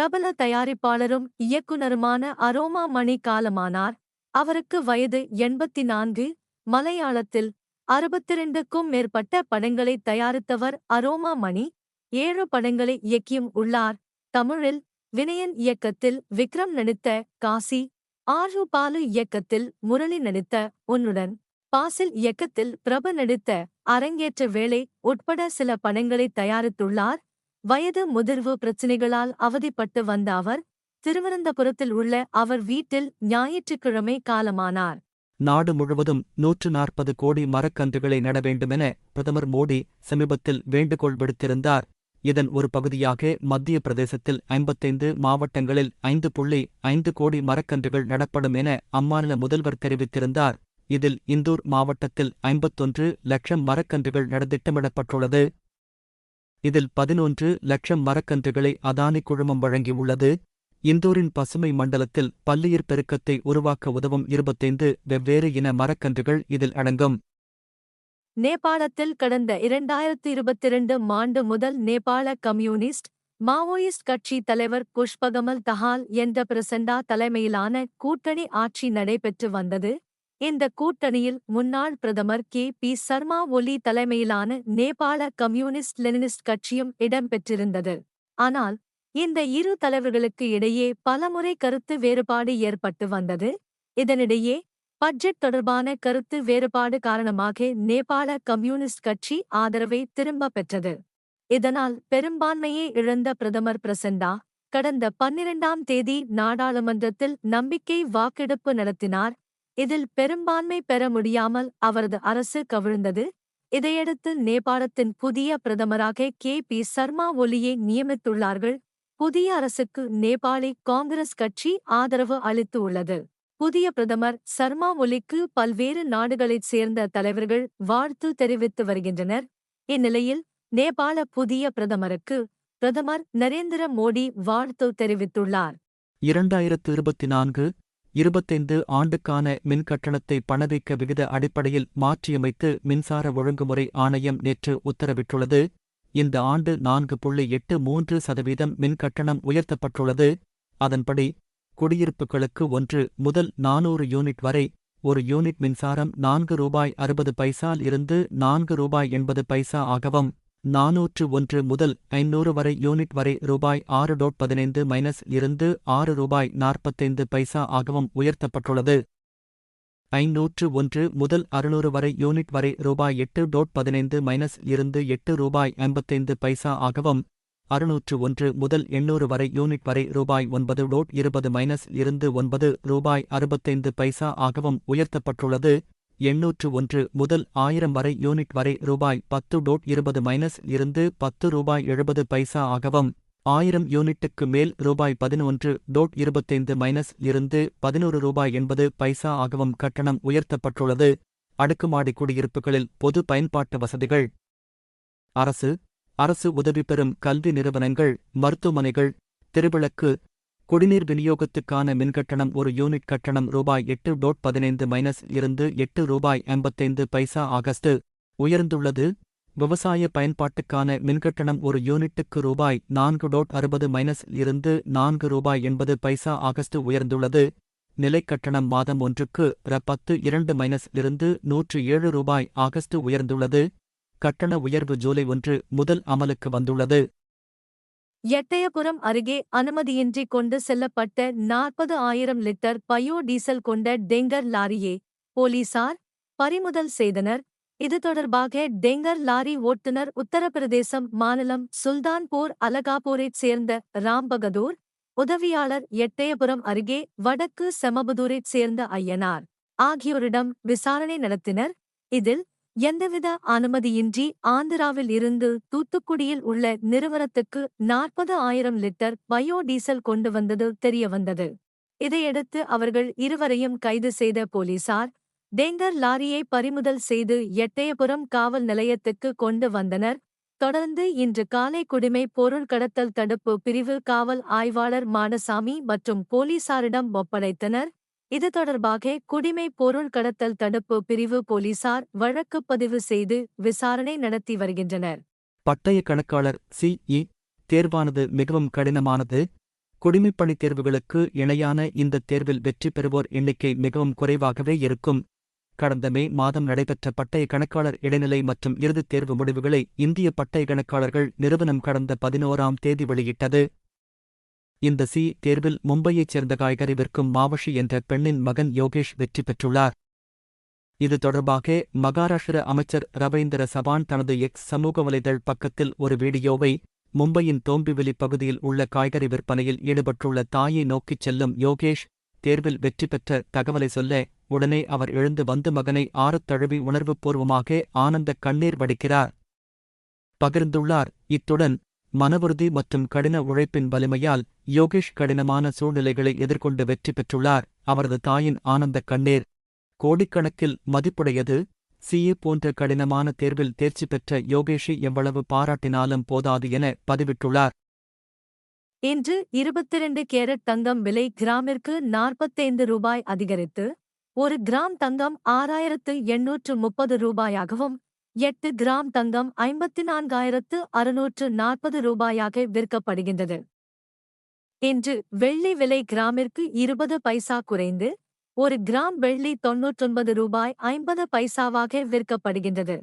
பிரபல தயாரிப்பாளரும் இயக்குனருமான அரோமா மணி காலமானார் அவருக்கு வயது எண்பத்தி நான்கு மலையாளத்தில் அறுபத்திரண்டுக்கும் மேற்பட்ட படங்களை தயாரித்தவர் அரோமா மணி. ஏழு படங்களை இயக்கியும் உள்ளார். தமிழில் வினயன் இயக்கத்தில் விக்ரம் நடித்த காசி ஆர்ஜு பாலு இயக்கத்தில் முரளி நடித்த உன்னுடன். பாசில் இயக்கத்தில் பிரபு நடித்த அரங்கேற்ற வேளை உட்பட சில படங்களை தயாரித்துள்ளார். வயது முதிர்வு பிரச்சினைகளால் அவதிப்பட்டு வந்த அவர் திருவனந்தபுரத்தில் உள்ள அவர் வீட்டில் ஞாயிற்றுக்கிழமை காலமானார். நாடு முழுவதும் நூற்று நாற்பது கோடி மரக்கன்றுகளை நட வேண்டுமென பிரதமர் மோடி சமீபத்தில் வேண்டுகோள் விடுத்திருந்தார். இதன் ஒரு பகுதியாக மத்திய பிரதேசத்தில் ஐம்பத்தைந்து மாவட்டங்களில் ஐந்து புள்ளி ஐந்து கோடி மரக்கன்றுகள் நடப்படும் என அம்மாநில முதல்வர் தெரிவித்திருந்தார். இதில் இந்தூர் மாவட்டத்தில் ஐம்பத்தொன்று லட்சம் மரக்கன்றுகள் நட திட்டமிடப்பட்டுள்ளது. இதில் பதினொன்று லட்சம் மரக்கன்றுகளை அதானி குழுமம் வழங்கியுள்ளது இந்தூரின் பசுமை மண்டலத்தில் பல்லுயிர் பெருக்கத்தை உருவாக்க உதவும் இருபத்தைந்து வெவ்வேறு இன மரக்கன்றுகள் இதில் அடங்கும். நேபாளத்தில் கடந்த இரண்டாயிரத்து இருபத்திரண்டு ஆண்டு முதல் நேபாள கம்யூனிஸ்ட் மாவோயிஸ்ட் கட்சி தலைவர் புஷ்பகமல் தஹால் என்ற பிரசண்டா தலைமையிலான கூட்டணி ஆட்சி நடைபெற்று வந்தது. இந்த கூட்டணியில் முன்னாள் பிரதமர் கே. பி. சர்மா ஒலி தலைமையிலான நேபாள கம்யூனிஸ்ட் லெனினிஸ்ட் கட்சியும் இடம்பெற்றிருந்தது. ஆனால் இந்த இரு தலைவர்களுக்கு இடையே பலமுறை கருத்து வேறுபாடு ஏற்பட்டு வந்தது. இதனிடையே பட்ஜெட் தொடர்பான கருத்து வேறுபாடு காரணமாக நேபாள கம்யூனிஸ்ட் கட்சி ஆதரவை திரும்ப பெற்றது. இதனால் பெரும்பான்மையை இழந்த பிரதமர் பிரசண்டா கடந்த பன்னிரண்டாம் தேதி நாடாளுமன்றத்தில் நம்பிக்கை வாக்கெடுப்பு நடத்தினார். இதில் பெரும்பான்மை பெற முடியாமல் அவரது அரசு கவிழ்ந்தது. இதையடுத்து நேபாளத்தின் புதிய பிரதமராக கே. பி. சர்மா ஒலியை நியமித்துள்ளார்கள். புதிய அரசுக்கு நேபாளி காங்கிரஸ் கட்சி ஆதரவு அளித்து உள்ளது. புதிய பிரதமர் சர்மா ஒலிக்கு பல்வேறு நாடுகளைச் சேர்ந்த தலைவர்கள் வாழ்த்து தெரிவித்து வருகின்றனர். இந்நிலையில் நேபாள புதிய பிரதமருக்கு பிரதமர் நரேந்திர மோடி வாழ்த்து தெரிவித்துள்ளார். இரண்டாயிரத்து இருபத்தி நான்கு இருபத்தைந்து ஆண்டுக்கான மின் கட்டணத்தை பணவீக்க விகித அடிப்படையில் மாற்றியமைத்து மின்சார ஒழுங்குமுறை ஆணையம் நேற்று உத்தரவிட்டுள்ளது. இந்த ஆண்டு நான்கு புள்ளி எட்டு மூன்று சதவீதம் மின் கட்டணம் உயர்த்தப்பட்டுள்ளது. அதன்படி குடியிருப்புகளுக்கு ஒன்று முதல் நானூறு யூனிட் வரை ஒரு யூனிட் மின்சாரம் நான்கு ரூபாய் அறுபது பைசால் இருந்து நான்கு ரூபாய் எண்பது பைசா ஆகவும் நாநூற்று ஒன்று முதல் ஐநூறு வரை யூனிட் வரை ரூபாய் ஆறு டோட் பதினைந்து மைனஸ் இருந்து ஆறு ரூபாய் நாற்பத்தைந்து பைசா ஆகவும் உயர்த்தப்பட்டுள்ளது. ஐநூற்று ஒன்று முதல் அறுநூறு வரை யூனிட் வரை ரூபாய் எட்டு டோட் பதினைந்து மைனஸ் இருந்து எட்டு ரூபாய் ஐம்பத்தைந்து பைசா ஆகவும் அறுநூற்று ஒன்று முதல் எண்ணூறு வரை யூனிட் வரை ரூபாய் ஒன்பது டோட் இருபது மைனஸ் இருந்து ஒன்பது ரூபாய் அறுபத்தைந்து பைசா ஆகவும் உயர்த்தப்பட்டுள்ளது. எண்ணூற்று ஒன்று முதல் ஆயிரம் வரை யூனிட் வரை ரூபாய் பத்து டோட் இருபது மைனஸ் இருந்து பத்து ரூபாய் எழுபது பைசா ஆகவும் ஆயிரம் யூனிட்டுக்கு மேல் ரூபாய் பதினொன்று டோட் இருபத்தைந்து மைனஸ் இருந்து பதினோரு ரூபாய் எண்பது பைசா ஆகவும் கட்டணம் உயர்த்தப்பட்டுள்ளது. அடுக்குமாடி குடியிருப்புகளில் பொது பயன்பாட்டு வசதிகள். அரசு அரசு உதவி பெறும் கல்வி நிறுவனங்கள் மருத்துவமனைகள் திருவிளக்கு குடிநீர் விநியோகத்துக்கான மின்கட்டணம் ஒரு யூனிட் கட்டணம் ரூபாய் எட்டு டோட் பதினைந்து மைனஸ் இருந்து எட்டு ரூபாய் ஐம்பத்தைந்து பைசா ஆகஸ்ட். உயர்ந்துள்ளது. விவசாய பயன்பாட்டுக்கான மின்கட்டணம் ஒரு யூனிட்டுக்கு ரூபாய் நான்கு டோட் அறுபது மைனஸ் இருந்து நான்கு ரூபாய் எண்பது பைசா ஆகஸ்ட் உயர்ந்துள்ளது. நிலைக்கட்டணம் மாதம் ஒன்றுக்கு ர பத்து இரண்டு மைனஸ் இருந்து நூற்று ஏழு ரூபாய் ஆகஸ்ட் உயர்ந்துள்ளது. கட்டண உயர்வு ஜூலை ஒன்று முதல் அமலுக்கு வந்துள்ளது. எட்டயபுரம் அருகே அனுமதியின்றி கொண்டு செல்லப்பட்ட நாற்பது ஆயிரம் லிட்டர் பயோ டீசல் கொண்ட டெங்கர் லாரியை போலீசார் பறிமுதல் செய்தனர். இது தொடர்பாக டெங்கர் லாரி ஓட்டுநர் உத்தரப்பிரதேசம் மாநிலம் சுல்தான்பூர் அலகாபூரைச் சேர்ந்த ராம்பகதூர் உதவியாளர் எட்டயபுரம் அருகே வடக்கு செமபுதூரைச் சேர்ந்த ஐயனார் ஆகியோரிடம் விசாரணை நடத்தினர். இதில் எந்தவித அனுமதியின்றி ஆந்திராவில் இருந்து தூத்துக்குடியில் உள்ள நிறுவனத்துக்கு நாற்பது ஆயிரம் லிட்டர் பயோ டீசல் கொண்டு வந்தது தெரியவந்தது இதையடுத்து அவர்கள் இருவரையும் கைது செய்த போலீசார் டேங்கர் லாரியை பறிமுதல் செய்து எட்டயபுரம் காவல் நிலையத்துக்கு கொண்டு வந்தனர். தொடர்ந்து இன்று காலை குடிமை பொருள் கடத்தல் தடுப்பு பிரிவு காவல் ஆய்வாளர் மாடசாமி மற்றும் போலீசாரிடம் ஒப்படைத்தனர். இது தொடர்பாக குடிமை பொருள் கடத்தல் தடுப்பு பிரிவு போலீசார் வழக்குப் பதிவு செய்து விசாரணை நடத்தி வருகின்றனர். பட்டய கணக்காளர் சி. இ. தேர்வானது மிகவும் கடினமானது. குடிமைப்பணித் தேர்வுகளுக்கு இணையான இந்த தேர்வில் வெற்றி பெறுவோர் எண்ணிக்கை மிகவும் குறைவாகவே இருக்கும். கடந்த மே மாதம் நடைபெற்ற பட்டய கணக்காளர் இடைநிலை மற்றும் இறுதித் தேர்வு முடிவுகளை இந்திய பட்டய கணக்காளர்கள் நிறுவனம் கடந்த பதினோராம் தேதி வெளியிட்டது. இந்த சி தேர்வில் மும்பையைச் சேர்ந்த காய்கறி விற்கும் மாவஷி என்ற பெண்ணின் மகன் யோகேஷ் வெற்றி பெற்றுள்ளார். இது தொடர்பாக மகாராஷ்டிர அமைச்சர் ரவீந்திர சவான் தனது எக்ஸ் சமூக வலைதள் பக்கத்தில் ஒரு வீடியோவை மும்பையின் தோம்பிவிலி பகுதியில் உள்ள காய்கறி விற்பனையில் ஈடுபட்டுள்ள தாயை நோக்கிச் செல்லும் யோகேஷ் தேர்வில் வெற்றி பெற்ற தகவலை சொல்ல உடனே அவர் எழுந்து வந்து மகனை ஆறத் தழுவி உணர்வுபூர்வமாக ஆனந்த கண்ணீர் வடிக்கிறார். பகிர்ந்துள்ளார். இத்துடன் மனவுறுதி மற்றும் கடின உழைப்பின் வலிமையால் யோகேஷ் கடினமான சூழ்நிலைகளை எதிர்கொண்டு வெற்றி பெற்றுள்ளார். அவரது தாயின் ஆனந்த கண்ணீர் கோடிக்கணக்கில் மதிப்புடையது. சிஏ போன்ற கடினமான தேர்வில் தேர்ச்சி பெற்ற யோகேஷை எவ்வளவு பாராட்டினாலும் போதாது என பதிவிட்டுள்ளார். இன்று இருபத்திரண்டு கேரட் தங்கம் விலை கிராமிற்கு நாற்பத்தைந்து ரூபாய் அதிகரித்து ஒரு கிராம் தங்கம் ஆறாயிரத்து எண்ணூற்று முப்பது ரூபாயாகவும் எட்டு கிராம் தங்கம் ஐம்பத்தி நான்காயிரத்து அறுநூற்று நாற்பது ரூபாயாக விற்கப்படுகின்றது. இன்று வெள்ளி விலை கிராமிற்கு இருபது பைசா குறைந்து ஒரு கிராம் வெள்ளி தொன்னூற்றொன்பது ரூபாய் ஐம்பது பைசாவாக விற்கப்படுகின்றது.